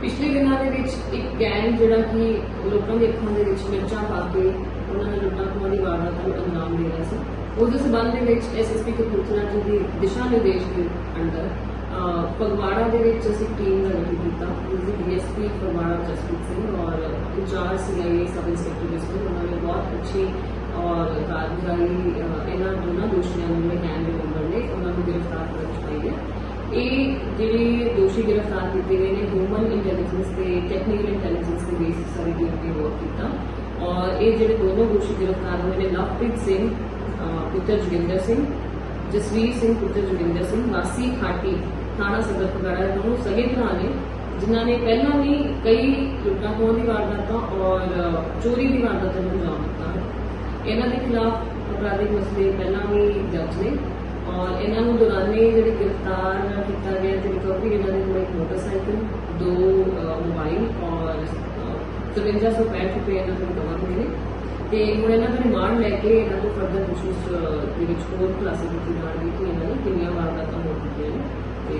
ਪਿਛਲੇ ਦਿਨਾਂ ਦੇ ਵਿੱਚ ਇੱਕ ਗੈਂਗ ਜਿਹੜਾ ਕਿ ਲੋਕਾਂ ਦੀ ਅੱਖਾਂ ਦੇ ਵਿੱਚ ਮਿਰਚਾਂ ਪਾ ਕੇ ਉਹਨਾਂ ਨੇ ਲੁੱਟਾਂ ਖੋਹਾਂ ਦੀ ਵਾਰਦਾਤ ਨੂੰ ਅੰਜਾਮ ਦੇ ਰਿਹਾ ਸੀ। ਉਸ ਦੇ ਸਬੰਧ ਦੇ ਵਿੱਚ ਐਸਐਸਪੀ ਕਪੂਰਥਲਾ ਜੀ ਦੀ ਦਿਸ਼ਾ ਨਿਰਦੇਸ਼ ਦੇ ਅੰਦਰ ਫਗਵਾੜਾ ਦੇ ਵਿੱਚ ਅਸੀਂ ਟੀਮ ਦਾ ਗਠਨ ਕੀਤਾ। ਉਸ ਦੀ ਡੀਐਸਪੀ ਫਗਵਾੜਾ ਜਸਪ੍ਰੀਤ ਸਿੰਘ ਔਰ incharge CIA sub inspector Jaspreet ਉਹਨਾਂ ਨੇ ਬਹੁਤ ਅੱਛੀ ਔਰ ਕਾਰਗੁਜ਼ਾਰੀ ਅਹ, ਇਹਨਾਂ ਦੋਨਾਂ ਦੋਸ਼ੀਆਂ ਨੂੰ ਜਿਹੜੇ ਗੈਂਗ ਦੇ ਮੈਂਬਰ ਨੇ ਉਹਨਾਂ ਨੂੰ ਗ੍ਰਿਫਤਾਰ ਕਰਨ ਚ ਹੈ। ਇਹ ਜਿਹੜੇ ਦੋਸ਼ੀ ਗ੍ਰਿਫਤਾਰ ਕੀਤੇ ਗਏ ਨੇ ਹਿਊਮਨ ਇੰਟੈਲੀਜੈਂਸ ਤੇ ਟੈਕਨੀਕਲ ਇੰਟੈਲੀਜੈਂਸ ਦੇ ਬੇਸਿਸ ਸਾਰੀ ਟੀਮ ਨੇ ਵਰਕ ਕੀਤਾ। ਔਰ ਇਹ ਜਿਹੜੇ ਦੋਨੋਂ ਦੋਸ਼ੀ ਗ੍ਰਿਫਤਾਰ ਹੋਏ ਨੇ, ਲਵਪ੍ਰੀਤ ਸਿੰਘ ਪੁੱਤਰ ਜੋਗਿੰਦਰ ਸਿੰਘ, ਜਸਵੀਰ ਸਿੰਘ, ਪੁੱਤਰ ਜੋਗਿੰਦਰ ਸਿੰਘ ਵਾਸੀ ਖਾਟੀ, ਥਾਣਾ ਸਦਰ ਫਗਵਾੜਾ ਦੇ ਦੋਨੋਂ ਸਗੇ ਭਰਾ ਨੇ, ਜਿਨ੍ਹਾਂ ਨੇ ਪਹਿਲਾਂ ਵੀ ਕਈ ਲੁੱਟਾਂ ਖੋਹਾਂ ਦੀ ਵਾਰਦਾਤਾਂ ਔਰ ਚੋਰੀ ਦੀ ਵਾਰਦਾਤਾਂ ਨੂੰ ਅੰਜਾਮ ਦਿੱਤਾ ਹੈ। ਇਹਨਾਂ ਦੇ ਖਿਲਾਫ ਅਪਰਾਧਿਕ ਮਸਲੇ ਪਹਿਲਾਂ ਵੀ ਦਰਜ ਨੇ। ਔਰ ਇਹਨਾਂ ਨੂੰ ਦੌਰਾਨੇ ਜਿਹੜੇ ਗ੍ਰਿਫਤਾਰ ਕੀਤਾ ਗਿਆ ਤੇ ਰਿਕਵਰੀ ਇਹਨਾਂ ਦੇ ਕੋਲ ਇੱਕ ਮੋਟਰਸਾਈਕਲ ਦੋ ਮੋਬਾਈਲ ਔਰ ਅਹ, 5365 ਰੁਪਏ ਇਹਨਾਂ ਤੋਂ ਰਿਕਵਰ ਹੋਏ ਨੇ। ਤੇ ਹੁਣ ਇਹਨਾਂ ਦਾ ਰਿਮਾਂਡ ਲੈ ਕੇ ਇਹਨਾਂ ਤੋਂ ਫਰਦਰ ਅਹ, ਦੇ ਵਿੱਚ ਹੋਰ ਕਲਾਸਿਸ ਕੀਤੀ ਜਾਣਗੀ ਕਿ ਇਹਨਾਂ ਨੇ ਕਿੰਨੀਆਂ ਵਾਰਦਾਤਾਂ ਹੋ ਚੁੱਕੀਆਂ ਨੇ ਤੇ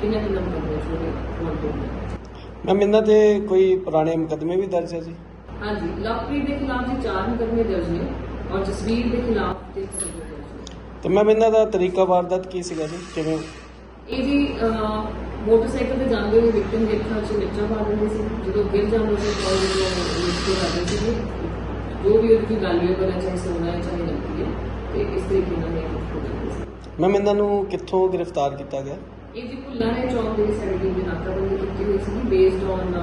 ਕਿੰਨਾ ਕਿੰਨਾ ਮੁਕੱਦਮੇ ਉਹਦੇ ਕੌਂਟੈਕਟ ਨੇ ਮੈਮ ਇਹਨਾਂ ਤੇ ਕੋਈ ਪੁਰਾਣੇ ਮੁਕੱਦਮੇ ਵੀ ਦਰਜ ਹੈ ਜੀ? ਹਾਂਜੀ ਲਵਪ੍ਰੀਤ ਦੇ ਖਿਲਾਫ ਜੀ ਚਾਰ ਮੁਕੱਦਮੇ ਦਰਜ ਨੇ ਔਰ ਜਸਵੀਰ ਦੇ ਖਿਲਾਫ ਨੇ। ਤੇ ਮੈਮ ਇਹਨਾਂ ਦਾ ਤਰੀਕਾ ਵਾਰਦਾਤ ਕੀ ਸੀਗਾ ਜੀ? ਕਿਵੇਂ? ਇਹ ਜੀ ਮੋਟਰਸਾਈਕਲ ਤੇ ਜਾਂਦੇ ਹੋਏ ਵਿਕਟਮ ਦੇ ਅੱਖਾਂ 'ਚ ਮਿਰਚਾਂ ਪਾ ਦਿੰਦੇ ਸੀ। ਜਦੋਂ ਗਿਰ ਜਾਂਦੇ ਸੀ ਤਾਂ ਉਹ ਮਿਰਚਾਂ ਕਰਦੇ ਸੀ। ਜੋ ਵੀ ਉਹਦੀ ਗੱਲ ਹੈ ਬਣਾ ਚਾਹੇ ਸੋਨਾ ਹੈ ਚਾਹੇ ਨਕਲੀ ਹੈ। ਤੇ ਇਸ ਤਰੀਕੇ ਨਾਲ ਇਹ ਕੁਝ ਹੋ ਜਾਂਦੇ ਸੀ। ਮੈਮ ਇਹਨਾਂ ਨੂੰ ਕਿੱਥੋਂ ਗ੍ਰਿਫਤਾਰ ਕੀਤਾ ਗਿਆ? ਇਹ ਜੀ ਭੁੱਲਾਂ ਨੇ ਚੌਂਕ ਦੇ ਟੀਮ ਨੇ ਨਾਕਾਬੰਦੀ ਕੀਤੀ ਹੋਈ ਸੀ ਬੇਸਡ ਔਨ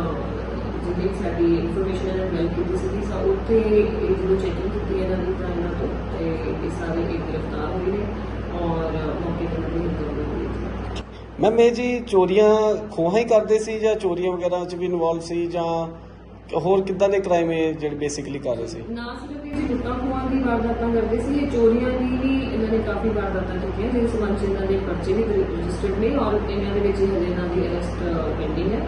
ਜਿੰਨੀ ਸਾਡੀ ਇਨਫੋਰਮੇਸ਼ਨ ਇਹਨਾਂ ਗੱਲ ਕੀਤੀ ਸੀ ਉੱਥੇ ਇਹ ਜਦੋਂ ਚੈਕਿੰਗ ਕੀਤੀ ਇਹਨਾਂ ਦੀ ਤਾਂ ਇਹਨਾਂ ਤੋਂ ਤੇ ਇਹ ਸਾਰੇ ਇੱਕ ਗ੍ਰਿਫਤਾਰ ਹੋਏ ਨੇ ਔਰ ਮੌਕੇ ਤੇ ਉਹਨਾਂ ਦੀ ਹਿੰਦੂ ਹੋਈ ਮੈਮ ਇਹ ਜੀ ਚੋਰੀਆਂ ਖੋਹਾਂ ਹੀ ਕਰਦੇ ਸੀ ਜਾਂ ਚੋਰੀਆਂ ਵਗੈਰਾ 'ਚ ਵੀ ਇਨਵੋਲਵ ਸੀ ਜਾਂ ਹੋਰ ਕਿੱਦਾਂ ਦੇ ਕ੍ਰਾਈਮ ਇਹ ਜਿਹੜੇ ਬੇਸਿਕਲੀ ਕਰ ਰਹੇ ਸੀ? ਨਾ ਸਿਰਫ ਇਹ ਜੀ ਲੁੱਟਾਂ ਖੋਹਾਂ ਦੀ ਵਾਰਦਾਤਾਂ ਕਰਦੇ ਸੀ ਇਹ ਚੋਰੀਆਂ ਦੀ ਵੀ ਇਹਨਾਂ ਨੇ ਕਾਫੀ ਵਾਰਦਾਤਾਂ ਕੀਤੀਆਂ ਜਿਸ ਸੰਬੰਧ 'ਚ ਇਹਨਾਂ ਦੇ ਪਰਚੇ ਵੀ ਰਜਿਸਟਰਡ ਨੇ ਔਰ ਇਹਨਾਂ ਦੇ ਵਿੱਚ ਹੀ ਹਜੇ ਇਹਨਾਂ ਦੀ ਅਰੈਸਟ ਪੈਂਡਿੰਗ ਹੈ।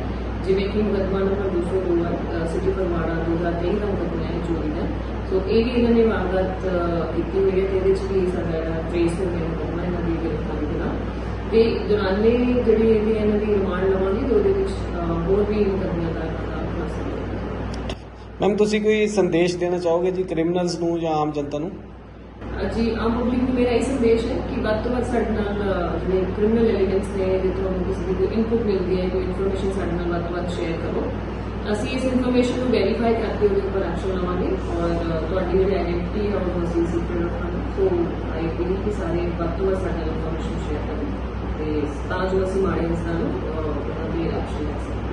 ਜਿਵੇਂ ਕਿ ਮੁਕੱਦਮਾ ਨੰਬਰ 202 ਹੈ ਸਿਟੀ ਫਰਮਾੜਾ 2023 ਦਾ ਮੁਕੱਦਮਾ ਹੈ ਚੋਰੀ ਦਾ। ਸੋ ਇਹ ਵੀ ਇਹਨਾਂ ਨੇ ਵਾਰਦਾਤ ਅ, ਕੀਤੀ ਹੋਈ ਹੈ ਤੇ ਇਹਦੇ 'ਚ ਵੀ ਸਾਡਾ ਟ੍ਰੇਸ ਹੋ ਗਿਆ ਮੁਕੱਦਮਾ ਇਹਨਾਂ ਦੀ ਗ੍ਰਿਫਤਾਰੀ ਦੇ ਨਾਲ। ਤੇ ਦੌਰਾਨੇ ਜਿਹੜੀ ਇਹਦੀ ਇਹਨਾਂ ਦੀ ਰਿਮਾਂਡ ਲਵਾਂਗੇ ਤੇ ਉਹਦੇ ਵਿੱਚ ਅ, ਹੋਰ ਵੀ ਮੁਕੱਦਮਿਆਂ ਦਾ ਇਹਨਾਂ ਦਾ ਖੁਲਾਸਾ ਹੋਵੇਗਾ ਮੈਮ ਤੁਸੀਂ ਕੋਈ ਸੰਦੇਸ਼ ਦੇਣਾ ਚਾਹੋਗੇ ਜੀ ਕ੍ਰਿਮੀਨਲਸ ਨੂੰ ਜਾਂ ਆਮ ਜਨਤਾ ਨੂੰ? ਜੀ, ਆਮ ਪਬਲਿਕ ਨੂੰ ਮੇਰਾ ਇਹ ਸੰਦੇਸ਼ ਹੈ ਕਿ ਵੱਧ ਤੋਂ ਵੱਧ ਸਾਡੇ ਨਾਲ ਜਿਹੜੇ ਕ੍ਰਿਮੀਨਲ ਐਲੀਮੈਂਟਸ ਨੇ ਜੇ ਤੁਹਾਨੂੰ ਕਿਸੇ ਦੀ ਕੋਈ ਇਨਪੁਟ ਮਿਲਦੀ ਹੈ, ਕੋਈ ਇਨਫੋਰਮੇਸ਼ਨ ਸਾਡੇ ਨਾਲ ਵੱਧ ਤੋਂ ਵੱਧ ਸ਼ੇਅਰ ਕਰੋ, ਅਸੀਂ ਇਸ ਇਨਫੋਰਮੇਸ਼ਨ ਨੂੰ ਵੈਰੀਫਾਈ ਕਰਕੇ ਉਹਦੇ ਉੱਪਰ ਐਕਸ਼ਨ ਲਵਾਂਗੇ ਔਰ ਤੁਹਾਡੀ ਜਿਹੜੀ ਆਇਡੈਂਟੀ ਹੈ, ਉਹ ਅਸੀਂ ਸੀਕ੍ਰੇਟ ਰੱਖਾਂਗੇ। ਸੋ ਆਈ ਬੀਲੀ ਕਿ ਸਾਰੇ ਵੱਧ ਤੋਂ ਵੱਧ ਸਾਡੇ ਨਾਲ ਇਨਫੋਰਮੇਸ਼ਨ ਸ਼ੇਅਰ ਕਰਨ ਤੇ ਤਾਂ ਜੋ ਅਸੀਂ ਮਾੜੇ ਇਨਸਾਨ ਨੂੰ ਉਹਨਾਂ ਦੀ ਐਕਸ਼ਨ ਲੈ ਸਕੀਏ।